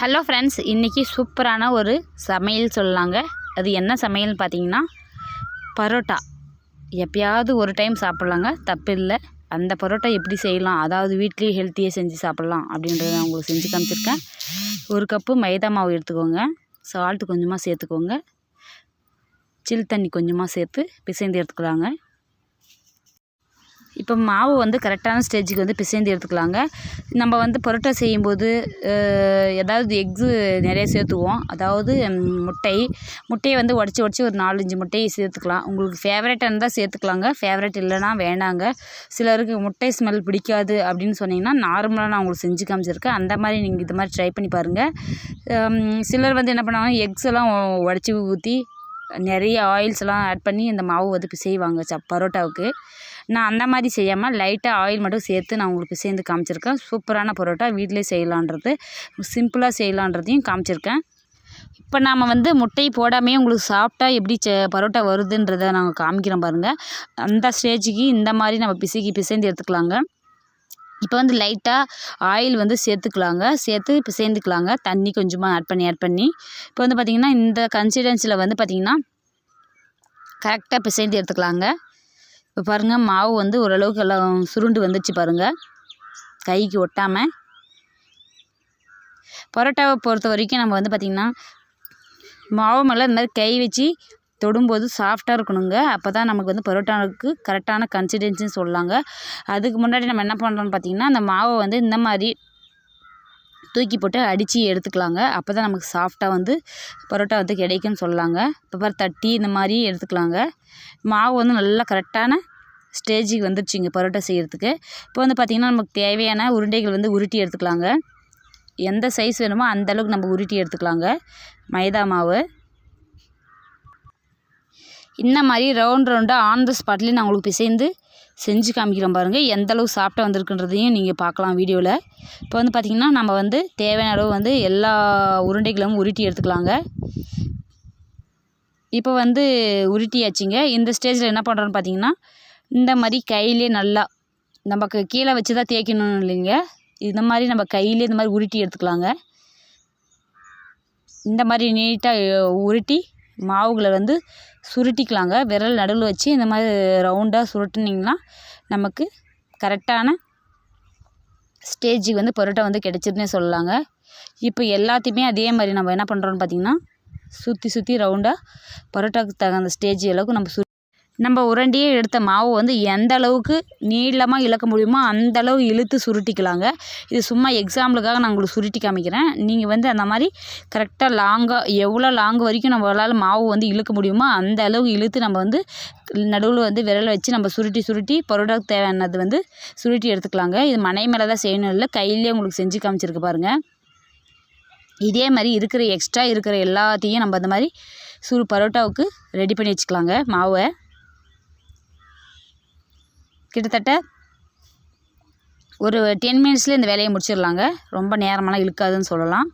Hello friends இன்றைக்கி சூப்பரான ஒரு சமையல் சொல்லலாங்க. அது என்ன சமையல்னு பார்த்தீங்கன்னா பரோட்டா. எப்பயாவது ஒரு டைம் சாப்பிட்லாங்க. தப்பு இல்லை. அந்த பரோட்டா எப்படி செய்யலாம்? அதாவது வீட்லேயே ஹெல்த்தியாக செஞ்சு சாப்பிட்லாம் அப்படின்றத நான் உங்களுக்கு செஞ்சு காமிச்சிருக்கேன். ஒரு கப்பு மைதா மாவு எடுத்துக்கோங்க. சால்ட்டு கொஞ்சமாக சேர்த்துக்கோங்க. சில் தண்ணி கொஞ்சமாக சேர்த்து பிசைந்து எடுத்துக்கலாங்க. இப்போ மாவு வந்து கரெக்டான ஸ்டேஜுக்கு வந்து பிசைந்து எடுத்துக்கலாங்க. நம்ம வந்து பரோட்டா செய்யும்போது ஏதாவது எக்ஸு நிறைய சேர்த்துவோம். அதாவது முட்டை. முட்டையை வந்து உடச்சி உடச்சி ஒரு நாலஞ்சு முட்டையை சேர்த்துக்கலாம். உங்களுக்கு ஃபேவரட்டாக இருந்தால் சேர்த்துக்கலாங்க. ஃபேவரட் இல்லைன்னா வேணாங்க. சிலருக்கு முட்டை ஸ்மெல் பிடிக்காது அப்படின்னு சொன்னீங்கன்னா நார்மலாக நான் உங்களுக்கு செஞ்சு காமிச்சிருக்கேன். அந்த மாதிரி நீங்கள் இது மாதிரி ட்ரை பண்ணி பாருங்கள் சிலர் வந்து என்ன பண்ணுவாங்க எக்ஸ் எல்லாம் உடச்சி ஊற்றி நிறைய ஆயில்ஸ் எல்லாம் ஆட் பண்ணி இந்த மாவு வந்து செய்வாங்க சப் பரோட்டாவுக்கு. நான் அந்த மாதிரி செய்யாமல் லைட்டாக ஆயில் மட்டும் சேர்த்து நான் உங்களுக்கு சேர்ந்து காமிச்சிருக்கேன். சூப்பரான பரோட்டா வீட்டிலே செய்யலான்றது. சிம்பிளாக செய்யலான்றதையும் காமிச்சிருக்கேன். இப்போ நாம் வந்து முட்டை போடாமே உங்களுக்கு சாப்பிட்டா எப்படி செ பரோட்டா வருதுன்றதை நாங்கள் காமிக்கிறோம் பாருங்கள் அந்த ஸ்டேஜுக்கு இந்த மாதிரி நம்ம பிசைக்கி பிசைந்து எடுத்துக்கலாங்க. இப்போ வந்து லைட்டாக ஆயில் வந்து சேர்த்துக்கலாங்க. சேர்த்து பிசைந்துக்கலாங்க. தண்ணி கொஞ்சமாக ஆட் பண்ணி ஆட் பண்ணி. இப்போ வந்து பார்த்திங்கன்னா இந்த கன்சிடென்சியில் வந்து பார்த்திங்கன்னா கரெக்டாக பிசைந்து எடுத்துக்கலாங்க. இப்போ பாருங்கள் மாவு வந்து ஓரளவுக்கு எல்லாம் சுருண்டு வந்துடுச்சு பாருங்கள் கைக்கு ஒட்டாமல் பரோட்டாவை பொறுத்த வரைக்கும் நம்ம வந்து பார்த்திங்கன்னா மாவு மேலே இந்த மாதிரி கை வச்சு தொடும்போது சாஃப்டாக இருக்கணுங்க. அப்போ தான் நமக்கு வந்து பரோட்டாவுக்கு கரெக்டான கன்சிடென்சின்னு சொல்லலாங்க அதுக்கு முன்னாடி நம்ம என்ன பண்ணுறோம்னு பார்த்திங்கன்னா அந்த மாவை வந்து இந்த மாதிரி தூக்கி போட்டு அடித்து எடுத்துக்கலாங்க. அப்போ தான் நமக்கு சாஃப்டாக வந்து பரோட்டா வந்து கிடைக்கும்னு சொல்லலாங்க இப்போ தட்டி இந்த மாதிரி எடுத்துக்கலாங்க. மாவு வந்து நல்லா கரெக்டான ஸ்டேஜுக்கு வந்துருச்சுங்க பரோட்டா செய்கிறதுக்கு இப்போ வந்து பார்த்திங்கன்னா நமக்கு தேவையான உருண்டைகள் வந்து உருட்டி எடுத்துக்கலாங்க. எந்த சைஸ் வேணுமோ அந்த அளவுக்கு நம்ம உருட்டி எடுத்துக்கலாங்க. மைதா மாவு. இந்த மாதிரி ரவுண்ட் ரவுண்டாக ஆன் த ஸ்பாட்லேயே நான் உங்களுக்கு பிசைந்து செஞ்சு காமிக்கிறோம் பாருங்கள் எந்தளவு சாப்பிட்டா வந்திருக்குன்றதையும் நீங்கள் பார்க்கலாம் வீடியோவில் இப்போ வந்து பார்த்திங்கன்னா நம்ம வந்து தேவையான அளவு வந்து எல்லா உருண்டைகளும் உருட்டி எடுத்துக்கலாங்க. இப்போ வந்து உருட்டியாச்சுங்க. இந்த ஸ்டேஜில் என்ன பண்ணுறோன்னு பார்த்தீங்கன்னா இந்த மாதிரி கையிலே நல்லா நமக்கு கீழே வச்சு தான் தேய்க்கணும் இல்லைங்க. இந்த மாதிரி நம்ம கையிலே இந்த மாதிரி உருட்டி எடுத்துக்கலாங்க. இந்த மாதிரி நீட்டாக உருட்டி மாவுகளை வந்து சுருட்டிக்கலாங்க. விரல் நடுவில் வச்சு இந்த மாதிரி ரவுண்டாக சுருட்டுனிங்கன்னா நமக்கு கரெக்டான ஸ்டேஜுக்கு வந்து பரோட்டா வந்து கிடச்சிருன்னே சொல்லலாங்க. இப்போ எல்லாத்தையுமே அதே மாதிரி நம்ம என்ன பண்ணுறோன்னு பார்த்திங்கன்னா சுற்றி சுற்றி ரவுண்டாக பரோட்டாவுக்கு தகுந்த ஸ்டேஜ் அளவுக்கு நம்ம சு நம்ம உருண்டையே எடுத்த மாவு வந்து எந்த அளவுக்கு நீளமாக இழக்க முடியுமோ அந்த அளவு இழுத்து சுருட்டிக்கலாங்க. இது சும்மா எக்ஸாம்பிளுக்காக நான் உங்களுக்கு சுருட்டி காமிக்கிறேன். நீங்கள் வந்து அந்த மாதிரி கரெக்டாக லாங்காக எவ்வளோ லாங் வரைக்கும் நம்மளால் மாவு வந்து இழுக்க முடியுமோ அந்த அளவுக்கு இழுத்து நம்ம வந்து நடுவில் வந்து விரலை வச்சு நம்ம சுருட்டி சுருட்டி பரோட்டாவுக்கு தேவையானது வந்து சுருட்டி எடுத்துக்கலாங்க. இது மனை மேலே தான் செய்யணும். இல்லை கையிலே உங்களுக்கு செஞ்சு காமிச்சிருக்கு பாருங்கள் இதே மாதிரி இருக்கிற எக்ஸ்ட்ரா இருக்கிற எல்லாத்தையும் நம்ம அந்த மாதிரி சுரு பரோட்டாவுக்கு ரெடி பண்ணி வச்சுக்கலாங்க மாவை. கிட்டத்தட்ட ஒரு டென் மினிட்ஸில் இந்த வேலையை முடிச்சிடலாங்க. ரொம்ப நேரமெல்லாம் இழுக்காதுன்னு சொல்லலாம்.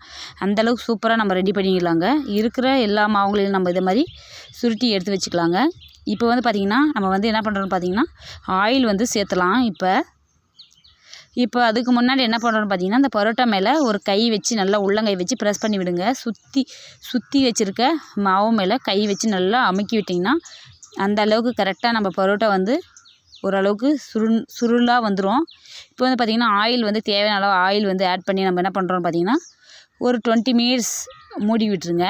அந்தளவுக்கு சூப்பராக நம்ம ரெடி பண்ணிக்கலாங்க இருக்கிற எல்லா மாவுங்களையும் நம்ம இதை மாதிரி சுருட்டி எடுத்து வச்சுக்கலாங்க. இப்போ வந்து பார்த்திங்கன்னா நம்ம வந்து என்ன பண்ணுறோன்னு பார்த்தீங்கன்னா ஆயில் வந்து சேர்த்துலாம் இப்போ. இப்போ அதுக்கு முன்னாடி என்ன பண்ணுறோன்னு பார்த்தீங்கன்னா இந்த பரோட்டா மேலே ஒரு கை வச்சு நல்லா உள்ளங்கை வச்சு ப்ரெஸ் பண்ணி விடுங்க. சுற்றி சுற்றி வச்சுருக்க மாவு மேலே கை வச்சு நல்லா அமுக்கி விட்டிங்கன்னா அந்த அளவுக்கு கரெக்டாக நம்ம பரோட்டா வந்து ஓரளவுக்கு சுருள் சுருளாக வந்துடும் இப்போ வந்து பார்த்திங்கன்னா ஆயில் வந்து தேவையான அளவு ஆயில் வந்து ஆட் பண்ணி நம்ம என்ன பண்ணுறோம்னு பார்த்தீங்கன்னா ஒரு டுவெண்ட்டி மினிட்ஸ் மூடி விட்டுருங்க.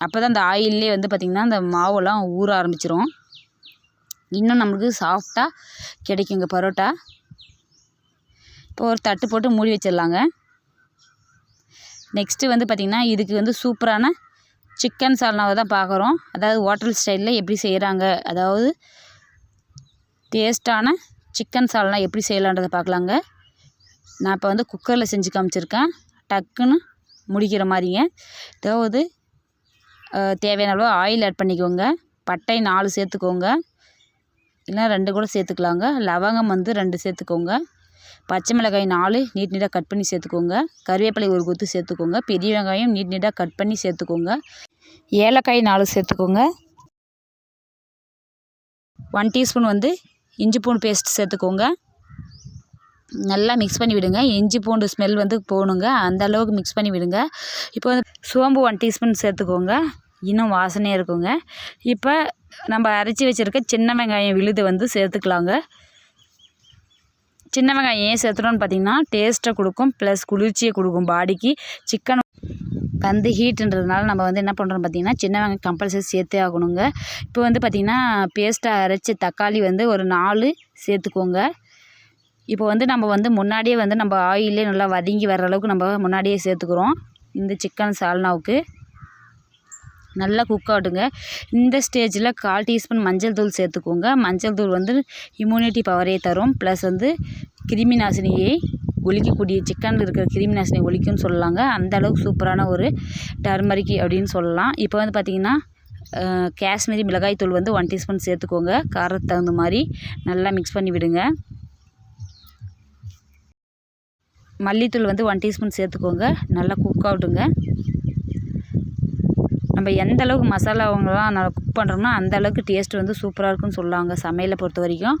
அப்போ தான் அந்த ஆயிலே வந்து பார்த்திங்கன்னா அந்த மாவெல்லாம் ஊற ஆரம்பிச்சிரும். இன்னும் நம்மளுக்கு சாஃப்டாக கிடைக்குங்க பரோட்டா. இப்போ ஒரு தட்டு போட்டு மூடி வச்சிடலாங்க. நெக்ஸ்ட்டு வந்து பார்த்திங்கன்னா இதுக்கு வந்து சூப்பரான சிக்கன் சால்னாவை தான் பார்க்குறோம் அதாவது ஹோட்டல் ஸ்டைலில் எப்படி செய்கிறாங்க அதாவது டேஸ்ட்டான சிக்கன் சால்னா எப்படி செய்யலான்றதை பார்க்கலாங்க. நான் இப்போ வந்து குக்கரில் செஞ்சு காமிச்சிருக்கேன். டக்குன்னு முடிக்கிற மாதிரிங்க. தேவது தேவையான அளவு ஆயில் ஆட் பண்ணிக்கோங்க. பட்டை நாலு சேர்த்துக்கோங்க. இல்லைனா ரெண்டு கூட சேர்த்துக்கலாங்க. லவங்கம் வந்து ரெண்டு சேர்த்துக்கோங்க. பச்சை மிளகாய் நாலு நீட் நீட்டாக கட் பண்ணி சேர்த்துக்கோங்க. கருவேப்பிலை ஒரு கொத்து சேர்த்துக்கோங்க. பெரிய வெங்காயம் நீட் நீட்டாக கட் பண்ணி சேர்த்துக்கோங்க. ஏலக்காய் நாலு சேர்த்துக்கோங்க. ஒன் டீஸ்பூன் வந்து இஞ்சி பூண்டு பேஸ்ட் சேர்த்துக்கோங்க. நல்லா மிக்ஸ் பண்ணி விடுங்க. இஞ்சி பூண்டு ஸ்மெல் வந்து போகணுங்க அந்த அளவுக்கு மிக்ஸ் பண்ணி விடுங்க. இப்போ வந்து சோம்பு ஒன் டீஸ்பூன் சேர்த்துக்கோங்க. இன்னும் வாசனையாக இருக்குங்க. இப்போ நம்ம அரைச்சி வச்சுருக்க சின்ன வெங்காயம் விழுது வந்து சேர்த்துக்கலாங்க. சின்ன வெங்காயம் ஏன் சேர்த்துறோன்னு பார்த்தீங்கன்னா டேஸ்ட்டை கொடுக்கும் ப்ளஸ் குளிர்ச்சியை கொடுக்கும். பாடிக்கு சிக்கன் வந்து ஹீட்டுன்றதுனால நம்ம வந்து என்ன பண்ணுறோம் பார்த்தீங்கன்னா சின்ன வெங்காயம் கம்பல்சரி சேர்த்தே ஆகணுங்க. இப்போ வந்து பார்த்திங்கன்னா பேஸ்ட்டாக அரைச்ச தக்காளி வந்து ஒரு நாலு சேர்த்துக்கோங்க. இப்போ வந்து நம்ம வந்து முன்னாடியே வந்து நம்ம ஆயிலே நல்லா வதங்கி வர அளவுக்கு நம்ம முன்னாடியே சேர்த்துக்கிறோம். இந்த சிக்கன் சால்னாவுக்கு. நல்லா குக் ஆகட்டுங்க. இந்த ஸ்டேஜில் கால் டீஸ்பூன் மஞ்சள் தூள் சேர்த்துக்கோங்க. மஞ்சள் தூள் வந்து இம்யூனிட்டி பவரே தரும். ப்ளஸ் வந்து கிருமி நாசினியை ஒழிக்கக்கூடிய சிக்கனில் இருக்கிற கிருமி நாசினி ஒழிக்கும்னு சொல்லலாங்க அந்தளவுக்கு சூப்பரான ஒரு டர்மரிக் அப்படின்னு சொல்லலாம். இப்போ வந்து பார்த்திங்கன்னா காஷ்மீரி மிளகாய் தூள் வந்து ஒன் டீஸ்பூன் சேர்த்துக்கோங்க. காரத்துக்கு தகுந்த மாதிரி நல்லா மிக்ஸ் பண்ணி விடுங்க. மல்லித்தூள் வந்து ஒன் டீஸ்பூன் சேர்த்துக்கோங்க. நல்லா குக் ஆகட்டுங்க. நம்ம எந்த அளவுக்கு மசாலாவங்களாம் நல்லா குக் பண்ணுறோம்னா அந்த அளவுக்கு டேஸ்ட் வந்து சூப்பராக இருக்குன்னு சொல்லுவாங்க சமையலை பொறுத்த வரைக்கும்.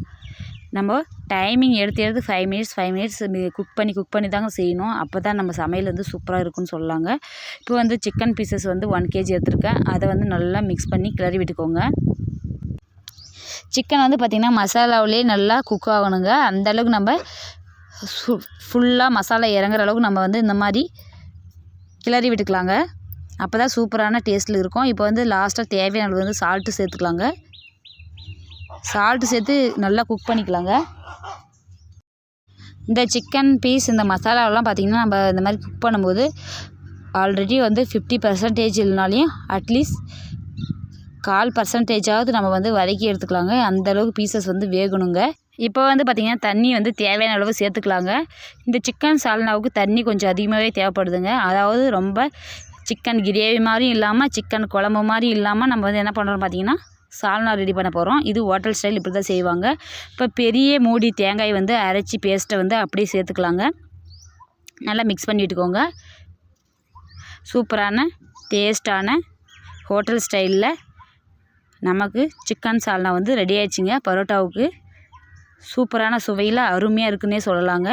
நம்ம டைமிங் எடுத்து எடுத்து five minutes five minutes cook பண்ணி குக் பண்ணி தாங்க செய்யணும். அப்போ தான் நம்ம சமையல் வந்து சூப்பராக இருக்குன்னு சொல்லாங்க. இப்போ வந்து சிக்கன் பீசஸ் வந்து ஒன் கேஜி எடுத்துருக்கேன். அதை வந்து நல்லா மிக்ஸ் பண்ணி கிளறி விட்டுக்கோங்க. சிக்கன் வந்து பார்த்திங்கன்னா மசாலாவிலே நல்லா குக் ஆகணுங்க. அந்தளவுக்கு நம்ம ஃபுல்லாக மசாலா இறங்குற அளவுக்கு நம்ம வந்து இந்த மாதிரி கிளறி விட்டுக்கலாங்க. அப்போ தான் சூப்பரான டேஸ்ட்டில் இருக்கும். இப்போ வந்து லாஸ்ட்டாக தேவையான அளவு வந்து சால்ட்டு சேர்த்துக்கலாங்க. சால்ட்டு சேர்த்து நல்லா குக் பண்ணிக்கலாங்க. இந்த சிக்கன் பீஸ் இந்த மசாலாவெல்லாம் பார்த்திங்கன்னா நம்ம இந்த மாதிரி குக் பண்ணும்போது ஆல்ரெடி வந்து ஃபிஃப்டி பர்சன்டேஜ் இல்லைனாலையும் அட்லீஸ்ட் கால் பர்சன்டேஜாவது நம்ம வந்து வதக்கி எடுத்துக்கலாங்க. அந்த அளவுக்கு பீசஸ் வந்து வேகணுங்க. இப்போ வந்து பார்த்திங்கன்னா தண்ணி வந்து தேவையான அளவு சேர்த்துக்கலாங்க. இந்த சிக்கன் சால்னாவுக்கு தண்ணி கொஞ்சம் அதிகமாகவே தேவைப்படுதுங்க. அதாவது ரொம்ப சிக்கன் கிரேவி மாதிரியும் இல்லாமல் சிக்கன் குழம்பு மாதிரி இல்லாமல் நம்ம வந்து என்ன பண்ணுறோம் பார்த்திங்கன்னா சால்னா ரெடி பண்ண போகிறோம் இது ஹோட்டல் ஸ்டைல் இப்படி தான் செய்வாங்க. இப்போ பெரிய மூடி தேங்காய் வந்து அரைச்சி பேஸ்ட்டை வந்து அப்படியே சேர்த்துக்கலாங்க. நல்லா மிக்ஸ் பண்ணி விட்டுக்கோங்க. சூப்பரான டேஸ்டான ஹோட்டல் ஸ்டைலில் நமக்கு சிக்கன் சால்னா வந்து ரெடி ஆயிடுச்சுங்க. பரோட்டாவுக்கு சூப்பரான சுவையில் அருமையாக இருக்குன்னே சொல்லலாங்க.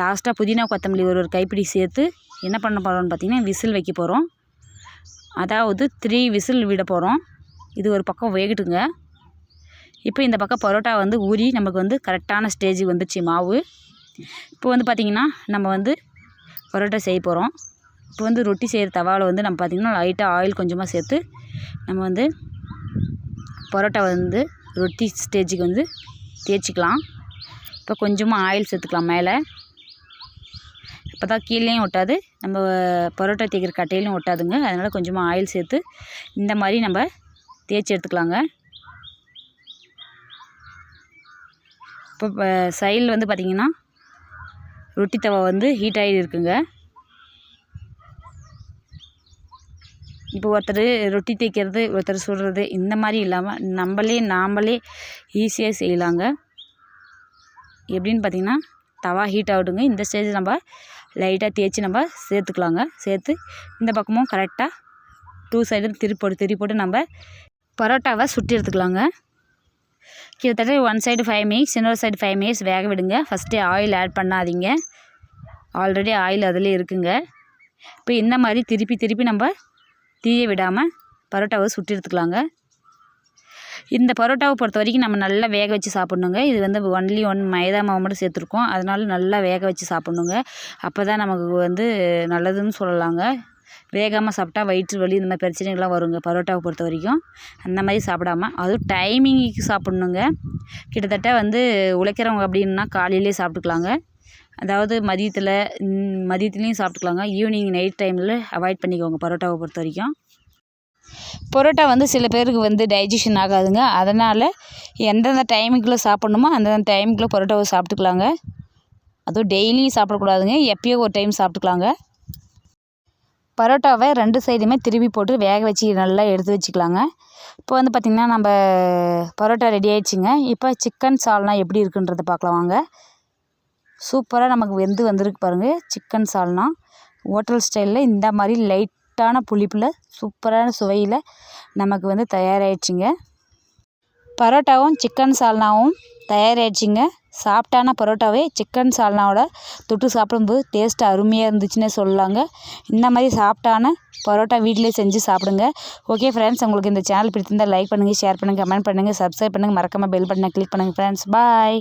லாஸ்ட்டாக புதினா கொத்தமல்லி ஒரு ஒரு கைப்பிடி சேர்த்து என்ன பண்ண போகிறோம்னு பார்த்திங்கன்னா விசில் வைக்க போகிறோம் அதாவது த்ரீ விசில் விட போகிறோம் இது ஒரு பக்கம் வேகட்டுங்க. இப்போ இந்த பக்கம் பரோட்டா வந்து ஊறி நமக்கு வந்து கரெக்டான ஸ்டேஜுக்கு வந்துச்சு மாவு. இப்போ வந்து பார்த்திங்கன்னா நம்ம வந்து பரோட்டா செய்ய போகிறோம் இப்போ வந்து ரொட்டி செய்கிற தவாவில் வந்து நம்ம பார்த்திங்கன்னா லைட்டாக ஆயில் கொஞ்சமாக சேர்த்து நம்ம வந்து பரோட்டா வந்து ரொட்டி ஸ்டேஜுக்கு வந்து தேய்ச்சிக்கலாம். இப்போ கொஞ்சமாக ஆயில் சேர்த்துக்கலாம் மேலே. அப்போ தான் கீழேயும் ஒட்டாது. நம்ம பரோட்டா தேய்க்கிற கட்டையிலையும் ஒட்டாதுங்க. அதனால் கொஞ்சமாக ஆயில் சேர்த்து இந்த மாதிரி நம்ம தேய்ச்சி எடுத்துக்கலாங்க. இப்போ சைடில் வந்து பார்த்திங்கன்னா ரொட்டி தவா வந்து ஹீட் ஆகி இருக்குங்க. இப்போ ஒருத்தர் ரொட்டி தேய்க்கிறது ஒருத்தர் சுடுறது இந்த மாதிரி இல்லாமல் நம்மளே நாம்ளே ஈஸியாக செய்யலாங்க. எப்படின்னு பார்த்தீங்கன்னா தவா ஹீட் ஆகிடுங்க இந்த ஸ்டேஜ் நம்ம லைட்டாக தேய்ச்சி நம்ம சேர்த்துக்கலாங்க. சேர்த்து இந்த பக்கமும் கரெக்டாக டூ சைடும் திருப்பி போட்டு திருப்பி போட்டு நம்ம பரோட்டாவை சுட்டி எடுத்துக்கலாங்க. கிட்டத்தட்ட ஒன் சைடு ஃபைவ் மினிட்ஸ் இன்னொரு சைடு ஃபைவ் மினிட்ஸ் வேக விடுங்க. ஃபஸ்ட்டு ஆயில் ஆட் பண்ணாதீங்க. ஆல்ரெடி ஆயில் அதிலே இருக்குங்க. இப்போ இந்த மாதிரி திருப்பி திருப்பி நம்ம தீய விடாமல் பரோட்டாவை சுட்டி எடுத்துக்கலாங்க. இந்த பரோட்டாவை பொறுத்த வரைக்கும் நம்ம நல்லா வேக வச்சு சாப்பிட்ணுங்க. இது வந்து ஒன்லி ஒன் மைதா மாவு மட்டும் சேர்த்துருக்கோம். அதனால நல்லா வேக வச்சு சாப்பிட்ணுங்க. அப்போ தான் நமக்கு வந்து நல்லதுன்னு சொல்லலாங்க. வேகாமல் சாப்பிட்டா வயிற்று வலி இந்த மாதிரி பிரச்சனைகள்லாம் வருங்க பரோட்டாவை பொறுத்த வரைக்கும். அந்த மாதிரி சாப்பிடாம அதுவும் டைமிங்க்கு சாப்பிட்ணுங்க. கிட்டத்தட்ட வந்து உழைக்கிறவங்க அப்படின்னா காலையிலே சாப்பிட்டுக்கலாங்க. அதாவது மதியத்தில் மதியத்துலேயும் சாப்பிட்டுக்கலாங்க. ஈவினிங் நைட் டைமில் அவாய்ட் பண்ணிக்கோங்க பரோட்டாவை பொறுத்த வரைக்கும். பரோட்டா வந்து சில பேருக்கு வந்து டைஜஷன் ஆகாதுங்க. அதனால் எந்தெந்த டைமுக்குள்ளே சாப்பிட்ணுமோ அந்தந்த டைமுக்குள்ளே பரோட்டாவை சாப்பிட்டுக்கலாங்க. அதுவும் டெய்லியும் சாப்பிடக்கூடாதுங்க. எப்பயோ ஒரு டைம் சாப்பிட்டுக்கலாங்க. பரோட்டாவை ரெண்டு சைடுமே திருப்பி போட்டு வேக வச்சு நல்லா எடுத்து வச்சுக்கலாங்க. இப்போ வந்து பார்த்திங்கன்னா நம்ம பரோட்டா ரெடி ஆயிடுச்சுங்க. இப்போ சிக்கன் சால்னா எப்படி இருக்குன்றதை பார்க்கலாம் வாங்க. சூப்பராக நமக்கு வெந்து வந்திருக்கு பாருங்கள் சிக்கன் சால்னா ஹோட்டல் ஸ்டைலில் இந்த மாதிரி லைட்டான புளிப்பில் சூப்பரான சுவையில் நமக்கு வந்து தயாராகிடுச்சிங்க பரோட்டாவும் சிக்கன் சால்னாவும் தயாராகிடுச்சிங்க சாஃப்டான பரோட்டாவே? சிக்கன் சால்னாவோட தொட்டு சாப்பிடும்போது டேஸ்ட்டு அருமையாக இருந்துச்சுன்னே சொல்லலாங்க இந்த மாதிரி சாஃப்டான பரோட்டா வீட்டிலே செஞ்சு சாப்பிடுங்க. ஓகே ஃப்ரெண்ட்ஸ் உங்களுக்கு இந்த சேனல் பிடிச்சிருந்தால் லைக் பண்ணுங்கள் ஷேர் பண்ணுங்கள் கமெண்ட் பண்ணுங்கள் சப்ஸ்கிரைப் பண்ணுங்கள் மறக்காமல் பெல் பட்டனை கிளிக் பண்ணுங்கள் ஃப்ரெண்ட்ஸ் பாய்